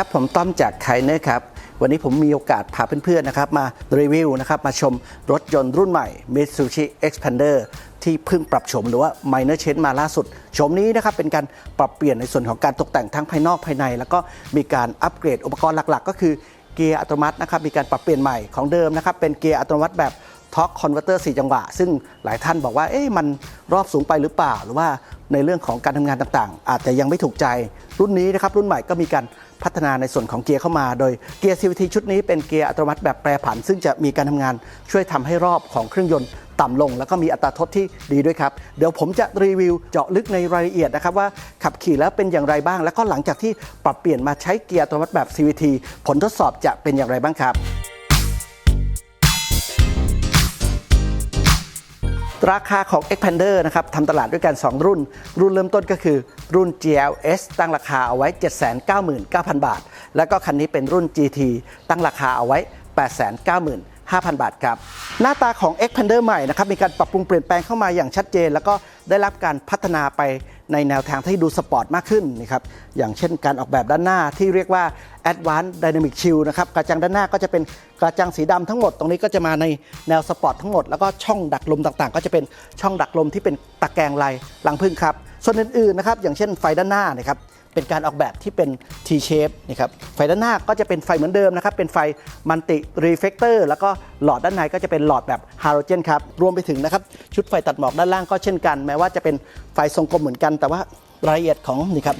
ครับ ผมต้อมจากไคเนอร์ครับ วันนี้ผมมีโอกาสพาเพื่อนๆนะครับ มารีวิวนะครับ มาชมรถยนต์รุ่นใหม่ Mitsubishi Expander ที่เพิ่งปรับโฉมหรือว่า Minor Change มาล่าสุดโฉมนี้นะครับ เป็นการปรับเปลี่ยนในส่วนของการตกแต่งทั้งภายนอกภายใน แล้วก็มีการอัปเกรดอุปกรณ์หลักๆ ก็คือเกียร์อัตโนมัตินะครับมีการปรับเปลี่ยนใหม่ของเดิมนะครับเป็นเกียร์อัตโนมัติแบบท็อกคอนเวอร์เตอร์4จังหวะ ซึ่งหลายท่านบอกว่าเอ๊ะมันรอบสูงไปหรือเปล่า หรือว่าในเรื่องของการทำงานต่างๆ อาจจะยังไม่ถูกใจรุ่นนี้นะครับรุ่นใหม่ก็มีการ พัฒนาในส่วนของเกียร์เข้ามา โดยเกียร์ CVT ชุดนี้เป็นเกียร์อัตโนมัติแบบแปรผัน ซึ่งจะมีการทำงานช่วยทำให้รอบของเครื่องยนต์ต่ำลง แล้วก็มีอัตราทดที่ดีด้วยครับ เดี๋ยวผมจะรีวิวเจาะลึกในรายละเอียดนะครับว่าขับขี่แล้วเป็นอย่างไรบ้าง แล้วก็หลังจากที่ปรับเปลี่ยนมาใช้เกียร์อัตโนมัติแบบ CVT ผลทดสอบจะเป็นอย่างไรบ้างครับ ราคาของ Expander นะครับทำตลาดด้วยกัน 2 รุ่น รุ่นเริ่มต้นก็คือรุ่น GLS ตั้งราคาเอาไว้ 799,000 บาท แล้วก็คันนี้เป็นรุ่น GT ตั้งราคาเอาไว้ 8 9 0 0 0 5,000 บาทครับ หน้าตาของ x p a n d e r ใหม่นะครับมีการปรับปรุงเปลี่ยนแปลงเข้ามาอย่างชัดเจน แล้วก็ได้รับการพัฒนาไปในแนวทางที่ดูสปอร์ตมากขึ้นนะครับอย่างเช่นการออกแบบด้านหน้าที่เรียกว่า Advanced Dynamic Shield นะครับกระจังด้านหน้าก็จะเป็นกระจังสีดำทั้งหมด ตรงนี้ก็จะมาในแนวสปอร์ตทั้งหมด แล้วก็ช่องดักลมต่างๆ ก็จะเป็นช่องดักลมที่เป็นตะแกรงลายลังพึ่งครับส่วนอื่นๆนะครับอย่างเช่นไฟด้านหน้านะครับ เป็นการออกแบบที่เป็น T shape นะครับไฟด้านหน้าก็จะเป็นไฟเหมือนเดิมนะครับ เป็นไฟมันติรีเฟกเตอร์แล้วก็หลอดด้านในก็จะเป็นหลอดแบบฮาโลเจนครับ รวมไปถึงนะครับ ชุดไฟตัดหมอกด้านล่างก็เช่นกัน แม้ว่าจะเป็นไฟทรงกลมเหมือนกัน แต่ว่ารายละเอียดของนี่ครับ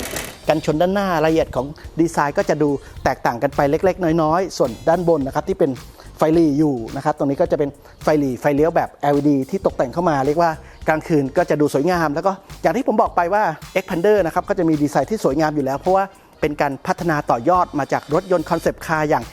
กันชนด้านหน้ารายละเอียดของดีไซน์ก็จะดูแตกต่างกันไปเล็ก ๆ น้อยๆ ส่วนด้านบนนะครับที่เป็นไฟหลีอยู่นะครับ ตรงนี้ก็จะเป็นไฟหลีไฟเลี้ยวแบบ LED ที่ตกแต่งเข้ามาเรียกว่า กลางคืนก็จะดูสวยงาม แล้วก็อย่างที่ผมบอกไปว่า Expander นะครับก็จะมีดีไซน์ที่สวยงามอยู่แล้ว เพราะว่าเป็นการพัฒนาต่อยอดมาจากรถยนต์คอนเซปต์คาร์อย่าง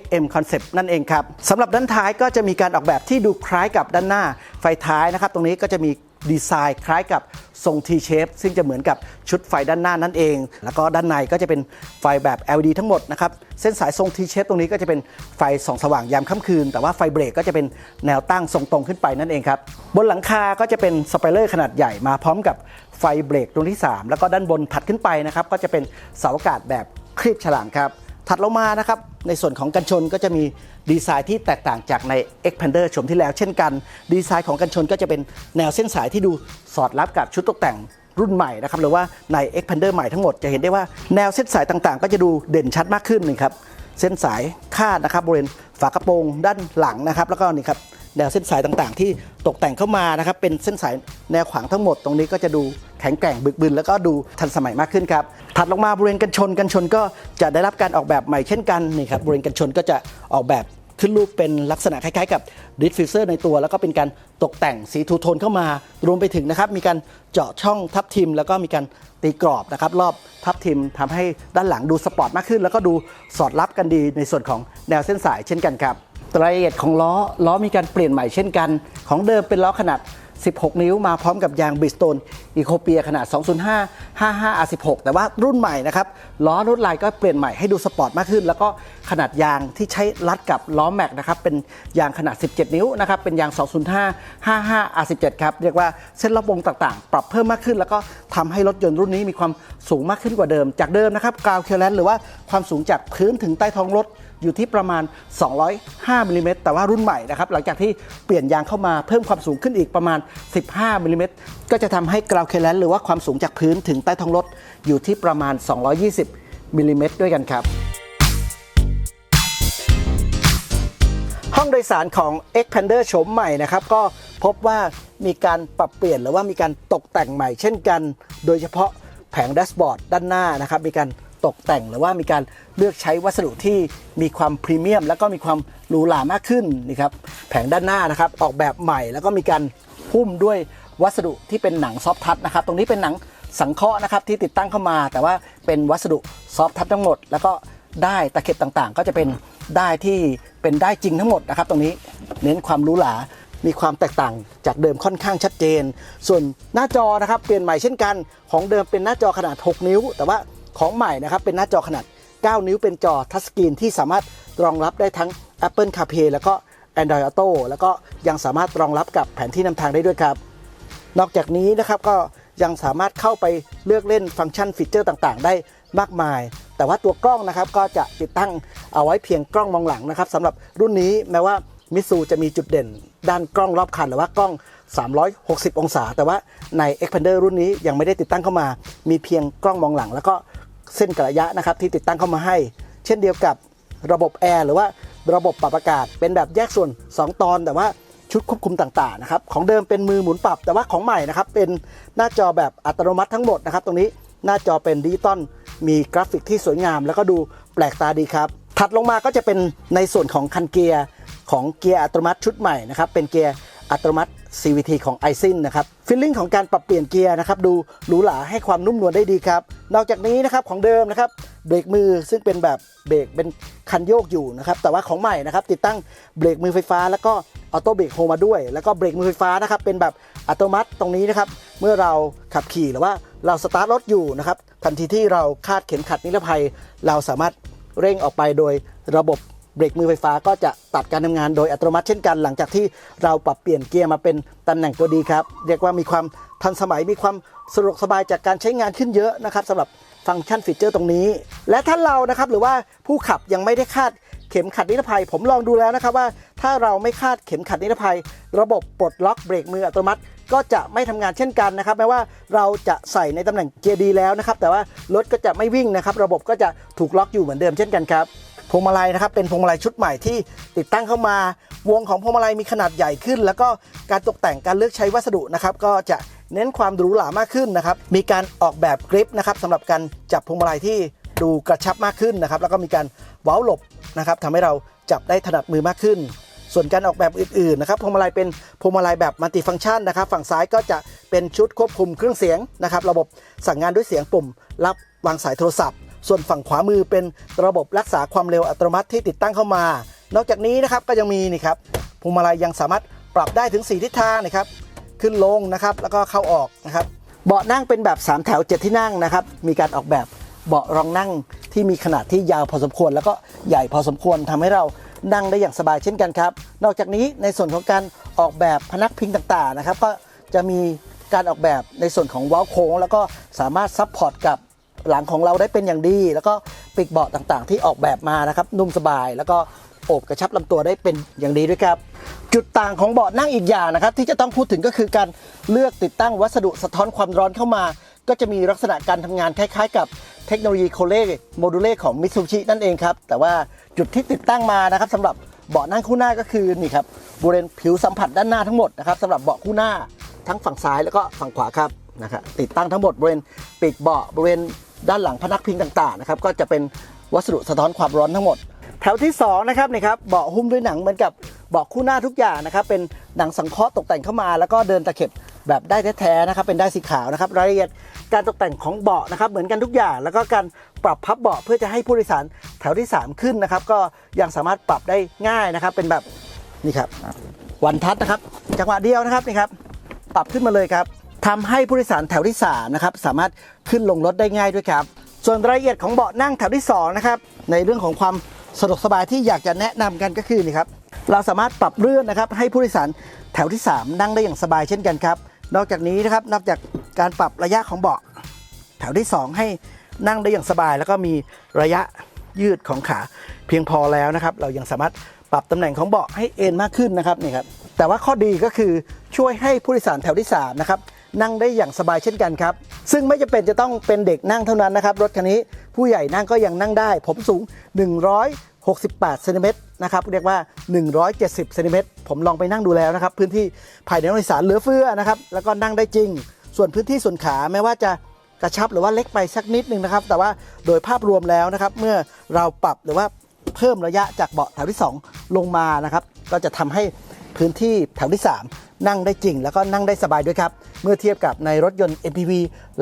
XM Concept นั่นเองครับสำหรับด้านท้ายก็จะมีการออกแบบที่ดูคล้ายกับด้านหน้าไฟท้ายนะครับ ตรงนี้ก็จะมี ดีไซน์คล้ายกับทรง T shape ซึ่งจะเหมือนกับชุดไฟด้านหน้านั่นเอง แล้วก็ด้านในก็จะเป็นไฟแบบ LED ทั้งหมดนะครับ เส้นสายทรง T shape ตรงนี้ก็จะเป็นไฟส่องสว่างยามค่ำคืน แต่ว่าไฟเบรกก็จะเป็นแนวตั้งทรงตรงขึ้นไปนั่นเองครับ บนหลังคาก็จะเป็นสไปเลอร์ขนาดใหญ่มาพร้อมกับไฟเบรกตรงที่ 3 แล้วก็ด้านบนถัดขึ้นไปนะครับก็จะเป็นเสาอากาศแบบครีบฉลามครับ ถัดลงมานะครับในส่วนของกันชนก็จะมีดีไซน์ที่แตกต่างจากใน Expander ชมที่แล้วเช่นกัน ดีไซน์ของกันชนก็จะเป็นแนวเส้นสายที่ดูสอดรับกับชุดตกแต่งรุ่นใหม่นะครับหรือว่าใน Expander ใหม่ทั้งหมดจะเห็นได้ว่าแนวเส้นสายต่างๆ ก็จะดูเด่นชัดมากขึ้นนี่ครับเส้นสายคาดนะครับบริเวณฝากระโปรงด้านหลังนะครับ แล้วก็นี่ครับ แนวเส้นสายต่างๆ ที่ตกแต่งเข้ามานะครับเป็นเส้นสายแนวขวางทั้งหมดตรงนี้ก็จะดูแข็งแกร่งบึกบึนแล้วก็ดูทันสมัยมากขึ้นครับถัดลงมาบริเวณกันชนกันชนก็จะได้รับการออกแบบใหม่เช่นกันนี่ครับบริเวณกันชนก็จะออกแบบขึ้นรูปเป็นลักษณะคล้ายๆ กับดิสฟิวเซอร์ในตัว แล้วก็เป็นการตกแต่งสีทูโทนเข้ามารวมไปถึงนะครับ มีการเจาะช่องทับทิม แล้วก็มีการตีกรอบนะครับ รอบทับทิมทำให้ด้านหลังดูสปอร์ตมากขึ้น แล้วก็ดูสอดรับกันดีในส่วนของแนวเส้นสายเช่นกันครับ รายละเอียดของล้อล้อมีการเปลี่ยนใหม่เช่นกัน ของเดิมเป็นล้อขนาด 16 นิ้วมาพร้อมกับยางบริสโตนอีโคเปียขนาด 205 55 R16 แต่ว่ารุ่นใหม่นะครับล้อรุ่นลายก็เปลี่ยนใหม่ให้ดูสปอร์ตมากขึ้น แล้วก็ขนาดยางที่ใช้รัดกับล้อแม็กนะครับเป็นยางขนาด 17 นิ้วนะครับเป็นยาง 205 55 R17 ครับเรียกว่าเส้นรอบวงต่างๆ ปรับเพิ่มมากขึ้น แล้วก็ทำให้รถยนต์รุ่นนี้มีความสูงมากขึ้นกว่าเดิม จากเดิมนะครับกราวเคลแลนหรือว่าความสูงจากพื้นถึงใต้ท้องรถ อยู่ที่ประมาณ 205มิลลิเมตรแต่ว่ารุ่นใหม่นะครับหลังจากที่เปลี่ยนยางเข้ามาเพิ่มความสูงขึ้นอีกประมาณ 15มิลลิเมตรก็จะทำให้กราวเคลนหรือว่าความสูงจากพื้นถึงใต้ท้องรถอยู่ที่ประมาณ 220มิลลิเมตรด้วยกันครับห้องโดยสารของ Expander โฉมใหม่นะครับก็พบว่ามีการปรับเปลี่ยนหรือว่ามีการตกแต่งใหม่เช่นกัน โดยเฉพาะแผงแดชบอร์ดด้านหน้านะครับมีการ ตกแต่ง หรือว่ามีการเลือกใช้วัสดุที่มีความพรีเมียม แล้วก็มีความหรูหรามากขึ้นนี่ครับแผงด้านหน้านะครับออกแบบใหม่แล้วก็มีการหุ้มด้วยวัสดุที่เป็นหนังซอฟทัชนะครับตรงนี้เป็นหนังสังเคราะห์นะครับที่ติดตั้งเข้ามา แต่ว่าเป็นวัสดุซอฟทัชทั้งหมด แล้วก็ได้ตะเข็บต่างๆ ก็จะเป็นได้ที่เป็นได้จริงทั้งหมดนะครับ ตรงนี้เน้นความหรูหรามีความแตกต่างจากเดิมค่อนข้างชัดเจน ส่วนหน้าจอนะครับเปลี่ยนใหม่เช่นกัน ของเดิมเป็นหน้าจอขนาด 6 นิ้ว แต่ว่า ของใหม่นะครับ เป็นหน้าจอขนาด 9 นิ้วเป็นจอทัชสกรีนที่สามารถรองรับได้ทั้ง Apple CarPlay แล้วก็ Android Auto แล้วก็ยังสามารถรองรับกับแผนที่นำทางได้ด้วยครับ นอกจากนี้นะครับก็ยังสามารถเข้าไปเลือกเล่นฟังก์ชันฟีเจอร์ต่างๆ ได้มากมาย แต่ว่าตัวกล้องนะครับก็จะติดตั้งเอาไว้เพียงกล้องมองหลังนะครับสำหรับรุ่นนี้แม้ว่ามิซูจะมีจุดเด่น ด้านกล้องรอบคันหรือว่ากล้อง 360 องศา แต่ว่าใน Xpander รุ่นนี้ยังไม่ได้ติดตั้งเข้ามา มีเพียงกล้องมองหลัง แล้วก็ เส้นกระยะนะครับที่ติดตั้งเข้ามาให้ เช่นเดียวกับระบบแอร์หรือว่าระบบปรับอากาศ เป็นแบบแยกส่วน 2 ตอนแต่ว่าชุดควบคุมต่างๆนะครับของเดิมเป็นมือหมุนปรับแต่ว่าของใหม่นะครับเป็นหน้าจอแบบอัตโนมัติทั้งหมดนะครับตรงนี้หน้าจอเป็นดิจิตอลมีกราฟิกที่สวยงาม แล้วก็ดูแปลกตาดีครับ ถัดลงมาก็จะเป็นในส่วนของคันเกียร์ของเกียร์อัตโนมัติชุดใหม่นะครับเป็นเกียร์อัตโนมัติ CVT ของ i s i n นะครับฟิลลิ่งของการปรับเปลี่ยนเกียร์นะครับดูหรูหราให้ความนุ่มนวลได้ดีครับ นอกจากนี้นะครับของเดิมนะครับเบรกมือซึ่งเป็นแบบเบรกเป็นคันโยกอยู่นะครับแต่ว่าของใหม่นะครับติดตั้งเบรกมือไฟฟ้า แล้วก็ออโต้เบรกโฮมาด้วย แล้วก็เบรกมือไฟฟ้านะครับเป็นแบบอัตโนมัติตรงนี้นะครับเมื่อเราขับขี่หรือว่าเราสตาร์ทรถอยู่นะครับทันทีที่เราคาดเข็มขัดนิรภัย เราสามารถเร่งออกไปโดยระบบ เบรกมือไฟฟ้าก็จะตัดการทำงานโดยอัตโนมัติเช่นกัน หลังจากที่เราปรับเปลี่ยนเกียร์มาเป็นตำแหน่งตัวดีครับ เรียกว่ามีความทันสมัยมีความสะดวกสบายจากการใช้งานขึ้นเยอะนะครับสำหรับฟังก์ชันฟีเจอร์ตรงนี้ และถ้าเรานะครับหรือว่าผู้ขับยังไม่ได้คาดเข็มขัดนิรภัย ผมลองดูแล้วนะครับว่า ถ้าเราไม่คาดเข็มขัดนิรภัย ระบบปลดล็อกเบรกมืออัตโนมัติ ก็จะไม่ทำงานเช่นกันนะครับแม้ว่าเราจะใส่ในตำแหน่งเกียร์ดีแล้วนะครับแต่ว่ารถก็จะไม่วิ่งนะครับ ระบบก็จะถูกล็อกอยู่เหมือนเดิมเช่นกันครับ พวงมาลัยนะครับเป็นพวงมาลัยชุดใหม่ที่ติดตั้งเข้ามาวงของพวงมาลัยมีขนาดใหญ่ขึ้น แล้วก็การตกแต่งการเลือกใช้วัสดุนะครับก็จะเน้นความหรูหรามากขึ้นนะครับมีการออกแบบกริปนะครับสำหรับการจับพวงมาลัยที่ดูกระชับมากขึ้นนะครับแล้วก็มีการเว้าหลบนะครับทำให้เราจับได้ถนัดมือมากขึ้น ส่วนการออกแบบอื่นๆนะครับพวงมาลัยเป็นพวงมาลัยแบบมัลติฟังก์ชันนะครับ ฝั่งซ้ายก็จะเป็นชุดควบคุมเครื่องเสียงนะครับ ระบบสั่งงานด้วยเสียงปุ่ม รับวางสายโทรศัพท์ ส่วนฝั่งขวามือเป็นระบบรักษาความเร็วอัตโนมัติที่ติดตั้งเข้ามา นอกจากนี้นะครับก็ยังมีนี่ครับพวงมาลัยยังสามารถปรับได้ถึง 4 ทิศทางนะครับขึ้นลงนะครับแล้วก็เข้าออกนะครับเบาะนั่งเป็นแบบ 3 แถว 7 ที่นั่งนะครับมีการออกแบบเบาะรองนั่งที่มีขนาดที่ยาวพอสมควร แล้วก็ใหญ่พอสมควรทำให้เรานั่งได้อย่างสบายเช่นกันครับ นอกจากนี้ในส่วนของการออกแบบพนักพิงต่างๆนะครับ ก็จะมีการออกแบบในส่วนของเว้าโค้ง แล้วก็สามารถซับพอร์ตกับ หลังของเราได้เป็นอย่างดี แล้วก็ปีกเบาะต่างๆ ที่ออกแบบมานะครับนุ่มสบายแล้วก็โอบกระชับลำตัวได้เป็นอย่างดีด้วยครับ จุดต่างของเบาะนั่งอีกอย่างนะครับ ที่จะต้องพูดถึงก็คือการเลือกติดตั้งวัสดุสะท้อนความร้อนเข้ามา ก็จะมีลักษณะการทำงานคล้าย ๆ กับเทคโนโลยีโคเล่โมดูเล่ของมิ t ซูชินั่นเองครับ แต่ว่าจุดที่ติดตั้งมานะครับสำหรับเบาะนั่งคู่หน้าก็คือนี่ครับบริเวณผิวสัมผัสด้านหน้าทั้งหมดนะครับสำหรับเบาะคู่หน้าทั้งฝั่งซ้ายแล้วก็ฝั่งขวาครับนะครับติดตั้งทั้งหมดบริเวณปีกเบาะบริเวณ ด้านหลังพนักพิงต่างๆนะครับก็จะเป็นวัสดุสะท้อนความร้อนทั้งหมด แถวที่2นะครับนี่ครับเบาะหุ้มด้วยหนังเหมือนกับเบาะคู่หน้าทุกอย่างนะครับเป็นหนังสังเคราะห์ตกแต่งเข้ามา แล้วก็เดินตะเข็บแบบได้แท้ๆนะครับเป็นได้สีขาวนะครับรายละเอียดการตกแต่งของเบาะนะครับเหมือนกันทุกอย่าง แล้วก็การปรับพับเบาะเพื่อจะให้ผู้โดยสารแถวที่ 3 ขึ้นนะครับก็ยังสามารถปรับได้ง่ายนะครับเป็นแบบนี่ครับวันทัดนะครับจังหวะเดียวนะครับนี่ครับปรับขึ้นมาเลยครับ ทำให้ผู้โดยสารแถวที่3นะครับสามารถขึ้นลงรถได้ง่ายด้วยครับ ส่วนรายละเอียดของเบาะนั่งแถวที่2นะครับในเรื่องของความสะดวกสบายที่อยากจะแนะนำกันก็คือนี่ครับเราสามารถปรับเลื่อนนะครับให้ผู้โดยสารแถวที่ 3 นั่งได้อย่างสบายเช่นกันครับ นอกจากนี้นะครับนอกจากการปรับระยะของเบาะแถวที่ 2 ให้นั่งได้อย่างสบาย แล้วก็มีระยะยืดของขาเพียงพอแล้วนะครับเรายังสามารถปรับตำแหน่งของเบาะให้เอนมากขึ้นนะครับนี่ครับแต่ว่าข้อดีก็คือช่วยให้ผู้โดยสารแถวที่3นะครับ นั่งได้อย่างสบายเช่นกันครับ ซึ่งไม่จำเป็นจะต้องเป็นเด็กนั่งเท่านั้นนะครับ รถคันนี้ผู้ใหญ่นั่งก็ยังนั่งได้ ผมสูง 168เซนติเมตรนะครับเรียกว่า 170เซนติเมตรผมลองไปนั่งดูแล้วนะครับ พื้นที่ภายในรถโดยสารเหลือเฟือนะครับแล้วก็นั่งได้จริง ส่วนพื้นที่ส่วนขาแม้ว่าจะกระชับหรือว่าเล็กไปสักนิดนึงนะครับ แต่ว่าโดยภาพรวมแล้วนะครับ เมื่อเราปรับหรือว่าเพิ่มระยะจากเบาะแถวที่ 2 ลงมานะครับ ก็จะทำให้พื้นที่แถวที่ 3 นั่งได้จริง แล้วก็นั่งได้สบายด้วยครับ เมื่อเทียบกับในรถยนต์ MPV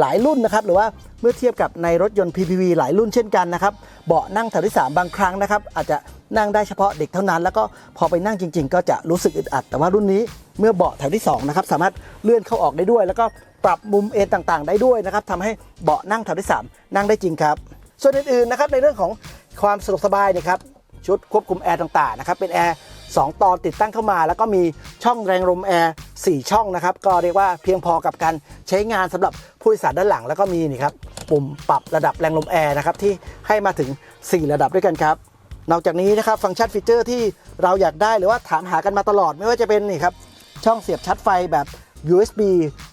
หลายรุ่นนะครับ หรือว่าเมื่อเทียบกับในรถยนต์ PPV หลายรุ่นเช่นกันนะครับ เบาะนั่งแถวที่ 3 บางครั้งนะครับ อาจจะนั่งได้เฉพาะเด็กเท่านั้น แล้วก็พอไปนั่งจริง ๆ ก็จะรู้สึกอึดอัด แต่ว่ารุ่นนี้เมื่อเบาะแถวที่2นะครับสามารถเลื่อนเข้าออกได้ด้วย แล้วก็ปรับมุมเอนต่างๆ ได้ด้วยนะครับทำให้เบาะนั่งแถวที่ 3 นั่งได้จริงครับ ส่วนอื่นๆนะครับในเรื่องของความสะดวกสบายนยครับชุดควบคุมแอร์ต่างๆนะครับเป็นแอร์ 2 ตอนติดตั้งเข้ามา แล้วก็มีช่องแรงลมแอร์4ช่องนะครับ ก็เรียกว่าเพียงพอกับการใช้งานสำหรับผู้โดยสารด้านหลัง แล้วก็มีนี่ครับปุ่มปรับระดับแรงลมแอร์นะครับที่ให้มาถึง 4 ระดับด้วยกันครับนอกจากนี้นะครับฟังก์ชันฟีเจอร์ที่เราอยากได้หรือว่าถามหากันมาตลอดไม่ว่าจะเป็นนี่ครับช่องเสียบชาร์จไฟแบบ USB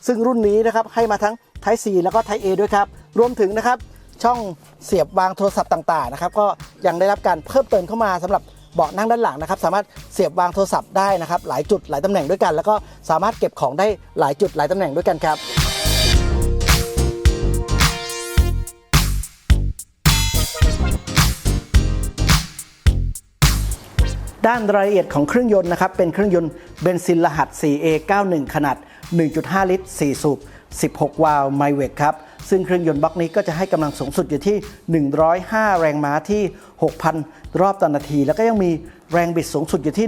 ซึ่งรุ่นนี้นะครับให้มาทั้ง Type C แล้วก็ Type A ด้วยครับ รวมถึงนะครับช่องเสียบวางโทรศัพท์ต่างๆนะครับก็ยังได้รับการเพิ่มเติมเข้ามาสำหรับ เบาะนั่งด้านหลังนะครับ สามารถเสียบวางโทรศัพท์ได้นะครับ หลายจุดหลายตำแหน่งด้วยกัน แล้วก็สามารถเก็บของได้หลายจุดหลายตำแหน่งด้วยกันครับด้านรายละเอียดของเครื่องยนต์นะครับ เป็นเครื่องยนต์เบนซินรหัส 4A91 ขนาด 1.5 ลิตร 4 สูบ 16 วาล์วไมเวกครับ ซึ่งเครื่องยนต์บล็อกนี้ก็จะให้กำลังสูงสุดอยู่ที่ 105 แรงม้าที่ 6,000 รอบต่อนาที แล้วก็ยังมีแรงบิดสูงสุดอยู่ที่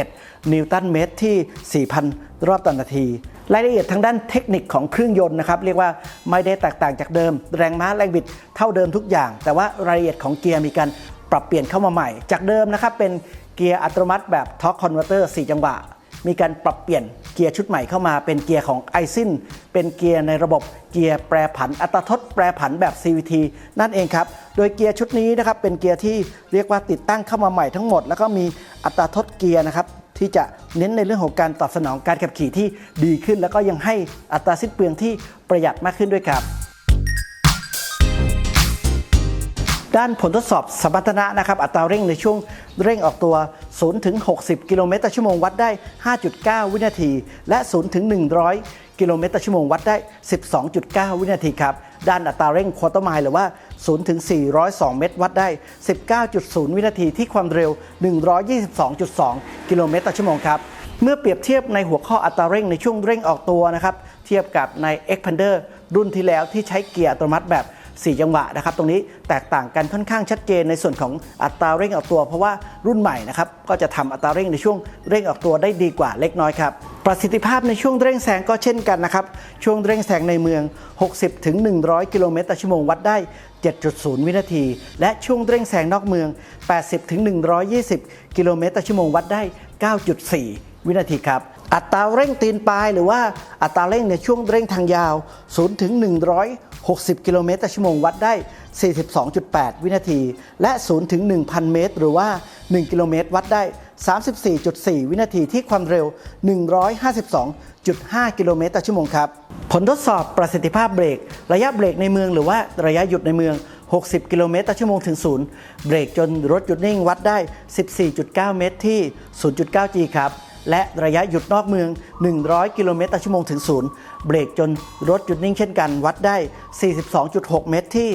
141 นิวตันเมตรที่ 4,000 รอบต่อนาที รายละเอียดทางด้านเทคนิคของเครื่องยนต์นะครับ เรียกว่าไม่ได้แตกต่างจากเดิม แรงม้าแรงบิดเท่าเดิมทุกอย่าง แต่ว่ารายละเอียดของเกียร์มีการปรับเปลี่ยนเข้ามาใหม่ จากเดิมนะครับเป็นเกียร์อัตโนมัติแบบ Torque Converter 4จังหวะมีการปรับเปลี่ยน เกียร์ชุดใหม่เข้ามาเป็นเกียร์ของ i s i n เป็นเกียร์ในระบบเกียร์แปรผันอัตราทดแปรผันแบบ CVT นั่นเองครับ โดยเกียร์ชุดนี้นะครับเป็นเกียร์ที่เรียกว่าติดตั้งเข้ามาใหม่ทั้งหมด แล้วก็มีอัตราทดเกียร์นะครับที่จะเน้นในเรื่องของการตอบสนองการขับขี่ที่ดีขึ้น แล้วก็ยังให้อัตราสิ้นเปลืองที่ประหยัดมากขึ้นด้วยครับ ด้านผลทดสอบสมรรถนะนะครับ อัตราเร่งในช่วงเร่งออกตัว 0ถึง60 กิโลเมตรต่อชั่วโมงวัดได้ 5.9 วินาที และ 0ถึง100 กิโลเมตรต่อชั่วโมงวัดได้ 12.9 วินาทีครับ ด้านอัตราเร่งควอเตอร์ไมล์หรือว่า 0 ถึง 402 เมตรวัดได้ 19.0 วินาทีที่ความเร็ว 122.2 กิโลเมตรต่อชั่วโมงครับ เมื่อเปรียบเทียบในหัวข้ออัตราเร่งในช่วงเร่งออกตัวนะครับ เทียบกับใน Xpander รุ่นที่แล้วที่ใช้เกียร์อัตโนมัติแบบ 4 จังหวะนะครับตรงนี้แตกต่างกันค่อนข้างชัดเจนในส่วนของอัตราเร่งออกตัว เพราะว่ารุ่นใหม่นะครับก็จะทำอัตราเร่งในช่วงเร่งออกตัวได้ดีกว่าเล็กน้อยครับประสิทธิภาพในช่วงเร่งแซงก็เช่นกันนะครับช่วงเร่งแซงในเมือง 60ถึง100 กิโลเมตรต่อชั่วโมงวัดได้ 7.0 วินาที และช่วงเร่งแซงนอกเมือง 80ถึง120 กิโลเมตรต่อชั่วโมงวัดได้ 9.4 วินาทีครับ อัตราเร่งตีนปลายหรือว่าอัตราเร่งในช่วงเร่งทางยาว0ถึง160 กิโลเมตรต่อชั่วโมงวัดได้ 42.8 วินาที และ0ถึง1,000 เมตร หรือว่า 1 กิโลเมตร วัดได้ 34.4 วินาทีที่ความเร็ว 152.5 กิโลเมตรต่อชั่วโมงครับ ผลทดสอบประสิทธิภาพเบรก ระยะเบรกในเมืองหรือว่าระยะหยุดในเมือง 60 กิโลเมตรต่อชั่วโมงถึงศูนย์เบรกจนรถหยุดนิ่งวัดได้ 14.9 เมตรที่ 0.9 G ครับ และระยะหยุดนอกเมือง 100 กิโลเมตรต่อชั่วโมงถึงศูนย์เบรกจนรถหยุดนิ่งเช่นกัน วัดได้ 42.6 เมตรที่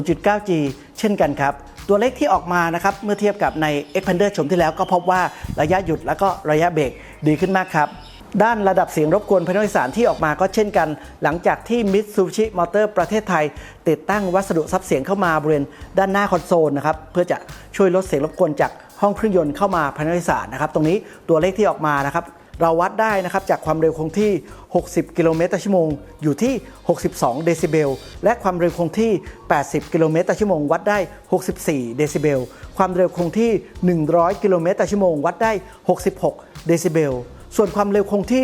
0.9 G เช่นกันครับ ตัวเลขที่ออกมานะครับ เมื่อเทียบกับใน Xpander ชมที่แล้วก็พบว่าระยะหยุดและก็ระยะเบรกดีขึ้นมากครับด้านระดับเสียงรบกวนภายในสารที่ออกมาก็เช่นกัน หลังจากที่ Mitsubishi Motor ประเทศไทย ติดตั้งวัสดุซับเสียงเข้ามาบริเวณด้านหน้าคอนโซลนะครับเพื่อจะช่วยลดเสียงรบกวนจาก ห้องเครื่องยนต์เข้ามาภายในโดยสารนะครับ ตรงนี้ตัวเลขที่ออกมานะครับ เราวัดได้นะครับจากความเร็วคงที่ 60 กิโลเมตรต่อชั่วโมง อยู่ที่ 62 เดซิเบล และความเร็วคงที่ 80 กิโลเมตรต่อชั่วโมง วัดได้ 64 เดซิเบล ความเร็วคงที่ 100 กิโลเมตรต่อชั่วโมง วัดได้ 66 เดซิเบล ส่วนความเร็วคงที่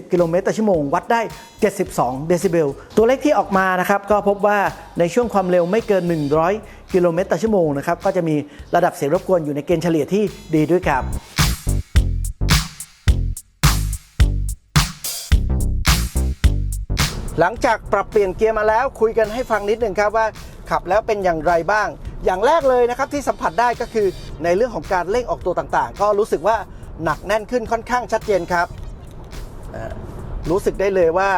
120 กิโลเมตรต่อชั่วโมง วัดได้ 72 เดซิเบล ตัวเลขที่ออกมานะครับก็พบว่าในช่วงความเร็วไม่เกิน 100 กิโลเมตรต่อชั่วโมงนะครับก็จะมีระดับเสียงรบกวนอยู่ในเกณฑ์เฉลี่ยที่ดีด้วยครับหลังจากปรับเปลี่ยนเกียร์มาแล้วคุยกันให้ฟังนิดหนึ่งครับว่า ขับแล้วเป็นอย่างไรบ้าง อย่างแรกเลยนะครับที่สัมผัสได้ก็คือในเรื่องของการเร่งออกตัวต่างๆ ก็รู้สึกว่า หนักแน่นขึ้นค่อนข้างชัดเจนครับ รู้สึกได้เลยว่า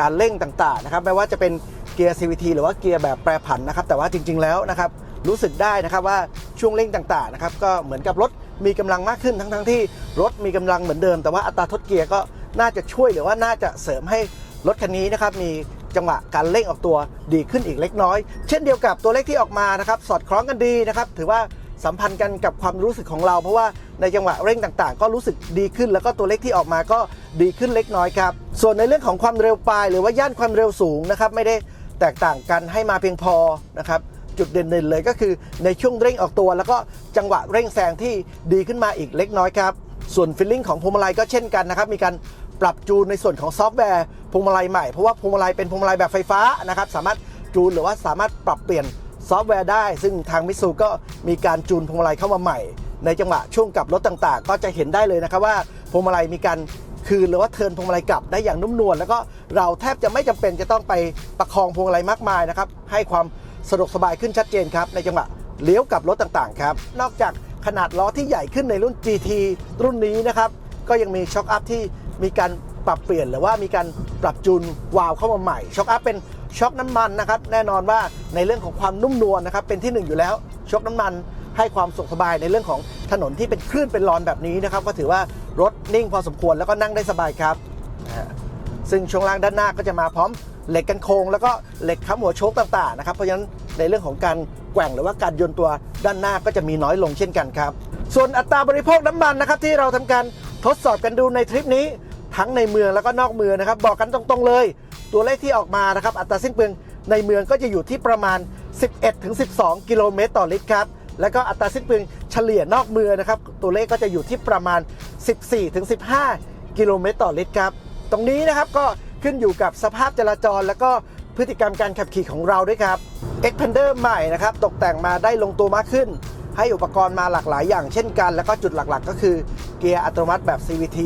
การเร่งต่างๆนะครับไม่ว่าจะเป็นเกียร์ CVT หรือว่าเกียร์แบบแปรผันนะครับ แต่ว่าจริง ๆแล้วนะครับรู้สึกได้นะครับว่าช่วงเร่งต่างๆนะครับก็เหมือนกับรถมีกำลังมากขึ้นทั้งๆที่รถมีกำลังเหมือนเดิม แต่ว่าอัตราทดเกียร์ก็น่าจะช่วยหรือว่าน่าจะเสริมให้รถคันนี้นะครับมีจังหวะการเร่งออกตัวดีขึ้นอีกเล็กน้อย เช่นเดียวกับตัวเลขที่ออกมานะครับสอดคล้องกันดีนะครับถือว่า สัมพันธ์กันกับความรู้สึกของเรา เพราะว่าในจังหวะเร่งต่างๆ ก็รู้สึกดีขึ้น แล้วก็ตัวเลขที่ออกมาก็ดีขึ้นเล็กน้อยครับ ส่วนในเรื่องของความเร็วปลาย หรือว่าย่านความเร็วสูงนะครับไม่ได้แตกต่างกันให้มาเพียงพอนะครับจุดเด่นๆเลยก็คือในช่วงเร่งออกตัว แล้วก็จังหวะเร่งแซงที่ดีขึ้นมาอีกเล็กน้อยครับ ส่วนฟิลลิ่งของพวงมาลัยก็เช่นกันนะครับ มีการปรับจูนในส่วนของซอฟต์แวร์พวงมาลัยใหม่ เพราะว่าพวงมาลัยเป็นพวงมาลัยแบบไฟฟ้านะครับ สามารถจูนหรือว่าสามารถปรับเปลี่ยน ซอฟต์แวร์ได้ ซึ่งทางมิสูก็มีการจูนพวงมาลัยเข้ามาใหม่ ในจังหวะช่วงกลับรถต่างๆ ก็จะเห็นได้เลยนะครับว่าพวงมาลัยมีการคืนหรือว่าเทินพวงมาลัยกลับได้อย่างนุ่มนวลแล้วก็เราแทบจะไม่จำเป็นจะต้องไปประคองพวงมาลัยมากมายนะครับให้ความสะดวกสบายขึ้นชัดเจนครับในจังหวะเลี้ยวกลับรถต่างๆครับนอกจากขนาดล้อที่ใหญ่ขึ้นในรุ่น GT รุ่นนี้นะครับก็ยังมีช็อคอัพที่มีการปรับเปลี่ยนหรือว่ามีการปรับจูนวาล์วเข้ามาใหม่ช็อคอัพเป็น ช็อคน้ำมันนะครับแน่นอนว่าในเรื่องของความนุ่มนวลนะครับเป็นที่หนึ่งอยู่แล้วช็อคน้ำมันให้ความสุขสบายในเรื่องของถนนที่เป็นคลื่นเป็นรอนแบบนี้นะครับก็ถือว่ารถนิ่งพอสมควรแล้วก็นั่งได้สบายครับ ซึ่งช่วงล่างด้านหน้าก็จะมาพร้อมเหล็กกันโครงแล้วก็เหล็กค้ำหัวโชคต่างๆนะครับเพราะฉะนั้นในเรื่องของการแกว่งหรือว่าการโยนตัวด้านหน้าก็จะมีน้อยลงเช่นกันครับ ส่วนอัตราบริโภคน้ำมันนะครับที่เราทำการทดสอบกันดูในทริปนี้ ทั้งในเมืองแล้วก็นอกเมืองนะครับ บอกกันตรงๆเลย ตัวเลขที่ออกมานะครับอัตราสิ้นเปลืองในเมืองก็จะอยู่ที่ประมาณ 11-12 กิโลเมตรต่อลิตรครับแล้วก็อัตราสิ้นเปลืองเฉลี่ยนอกเมืองนะครับตัวเลขก็จะอยู่ที่ประมาณ 14-15 กิโลเมตรต่อลิตรครับตรงนี้นะครับก็ขึ้นอยู่กับสภาพจราจร แล้วก็พฤติกรรมการขับขี่ของเราด้วยครับ Expander ใหม่นะครับตกแต่งมาได้ลงตัวมากขึ้น ให้อุปกรณ์มาหลากหลายอย่างเช่นกัน แล้วก็จุดหลักๆ ก็คือเกียร์อัตโนมัติแบบ CVT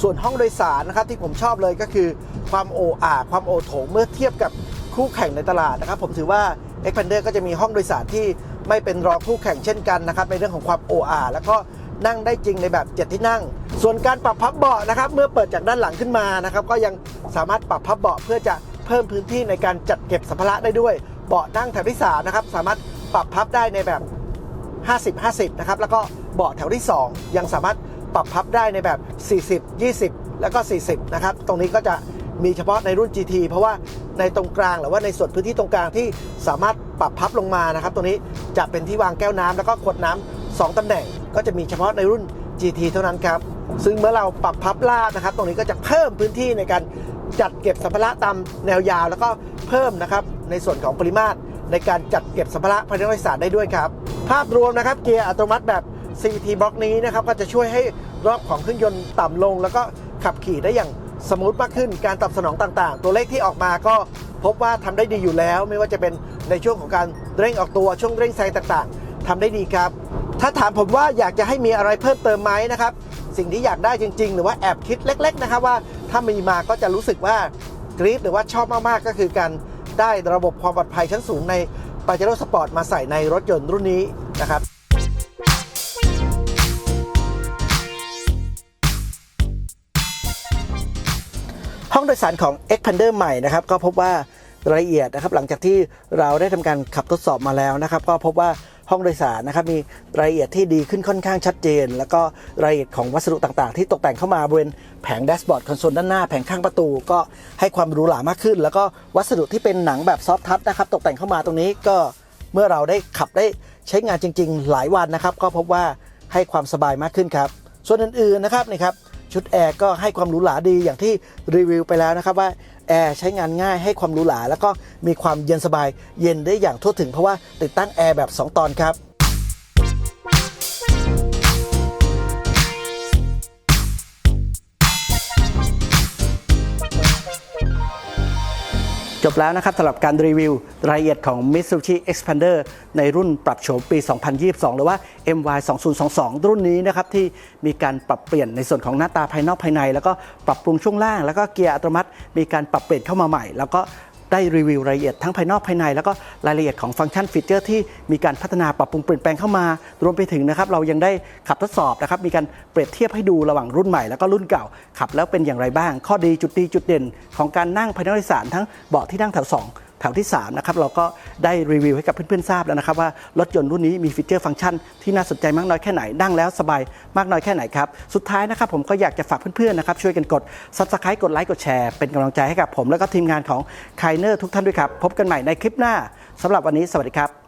ส่วนห้องโดยสารนะครับที่ผมชอบเลยก็คือ ความโออาความโอโถงเมื่อเทียบกับคู่แข่งในตลาดนะครับผมถือว่า Expander ก็จะมีห้องโดยสารที่ไม่เป็นรองคู่แข่งเช่นกันนะครับในเรื่องของความ OR แล้วก็นั่งได้จริงในแบบ 7 ที่นั่ง ส่วนการปรับพับเบาะนะครับเมื่อเปิดจากด้านหลังขึ้นมานะครับก็ยังสามารถปรับพับเบาะเพื่อจะเพิ่มพื้นที่ในการจัดเก็บสัมภาระได้ด้วย เบาะนั่งแถวที่สามนะครับสามารถปรับพับได้ในแบบ 50 50 นะครับ แล้วก็เบาะแถวที่ 2 ยังสามารถปรับพับได้ในแบบ 40 20 แล้วก็ 40 นะครับ ตรงนี้ก็จะมีเฉพาะในรุ่น GT เพราะว่าในตรงกลางหรือว่าในส่วนพื้นที่ตรงกลางที่สามารถปรับพับลงมานะครับ ตรงนี้จะเป็นที่วางแก้วน้ำแล้วก็ขวดน้ำสองตำแหน่ง ก็จะมีเฉพาะในรุ่น GT เท่านั้นครับ ซึ่งเมื่อเราปรับพับลาดนะครับ ตรงนี้ก็จะเพิ่มพื้นที่ในการจัดเก็บสัมภาระตามแนวยาว แล้วก็เพิ่มนะครับในส่วนของปริมาตรในการจัดเก็บสัมภาระภายในรถโดยสารได้ด้วยครับ ภาพรวมนะครับเกียร์อัตโนมัติแบบ CVT บล็อกนี้นะครับก็จะช่วยให้รอบของเครื่องยนต์ต่ำลง แล้วก็ขับขี่ได้อย่างสมูทมากขึ้นการตอบสนองต่างๆ ตัวเลขที่ออกมาก็พบว่าทำได้ดีอยู่แล้ว ไม่ว่าจะเป็นในช่วงของการเร่งออกตัวช่วงเร่งแซงต่างๆทำได้ดีครับ ถ้าถามผมว่าอยากจะให้มีอะไรเพิ่มเติมไหมนะครับ สิ่งที่อยากได้จริง ๆ หรือว่าแอบคิดเล็ก ๆ นะครับว่าถ้ามีมาก็จะรู้สึกว่ากรี๊ดหรือว่าชอบมากๆก็คือการได้ระบบความปลอดภัยชั้นสูงใน ปาเจโร่สปอร์ตมาใส่ในรถยนต์รุ่นนี้นะครับห้องโดยสารของ Expander ใหม่นะครับก็พบว่ารายละเอียดนะครับหลังจากที่เราได้ทำการขับทดสอบมาแล้วนะครับ ก็พบว่า ห้องโดยสารนะครับ มีรายละเอียดที่ดีขึ้นค่อนข้างชัดเจน แล้วก็รายละเอียดของวัสดุต่างๆ ที่ตกแต่งเข้ามาบริเวณแผงแดชบอร์ดคอนโซลด้านหน้าแผงข้างประตู ก็ให้ความหรูหรามากขึ้น แล้วก็วัสดุที่เป็นหนังแบบซอฟทัชนะครับตกแต่งเข้ามาตรงนี้ก็เมื่อเราได้ขับได้ใช้งานจริง ๆ หลายวันนะครับ ก็พบว่าให้ความสบายมากขึ้นครับส่วนอื่นๆนะครับนี่ครับชุดแอร์ก็ให้ความหรูหราดีอย่างที่รีวิวไปแล้วนะครับว่า แอร์ใช้งานง่ายให้ความหรูหราแล้วก็มีความเย็นสบายเย็นได้อย่างทั่วถึงเพราะว่าติดตั้งแอร์แบบ 2 ตอนครับ จบแล้วนะครับสำหรับการรีวิวรายละเอียดของ Mitsubishi Expander ในรุ่นปรับโฉมปี 2022 หรือว่า MY 2022 รุ่นนี้นะครับที่มีการปรับเปลี่ยนในส่วนของหน้าตาภายนอกภายใน แล้วก็ปรับปรุงช่วงล่าง แล้วก็เกียร์อัตโนมัติ มีการปรับเปลี่ยนเข้ามาใหม่ แล้วก็ ได้รีวิวรายละเอียดทั้งภายนอกภายใน แล้วก็รายละเอียดของฟังก์ชันฟีเจอร์ที่มีการพัฒนาปรับปรุงเปลี่ยนแปลงเข้ามา รวมไปถึงนะครับเรายังได้ขับทดสอบนะครับมีการเปรียบเทียบให้ดูระหว่างรุ่นใหม่แล้วก็รุ่นเก่าขับแล้วเป็นอย่างไรบ้าง ข้อดีจุดดีจุดเด่น ของการนั่งภายในรถโดยสารทั้งเบาะที่นั่งแถว2 แถวที่3นะครับเราก็ได้รีวิวให้กับเพื่อนๆทราบแล้วนะครับว่ารถยนต์รุ่นนี้มีฟีเจอร์ฟังก์ชันที่น่าสนใจมากน้อยแค่ไหนนั่งแล้วสบายมากน้อยแค่ไหนครับสุดท้ายนะครับผมก็อยากจะฝากเพื่อนๆนะครับช่วยกันกด subscribe กดไลค์กดแชร์เป็นกำลังใจให้กับผม แล้วก็ทีมงานของ k คเนอร์ทุกท่านด้วยครับพบกันใหม่ในคลิปหน้าสำหรับวันนี้สวัสดีครับ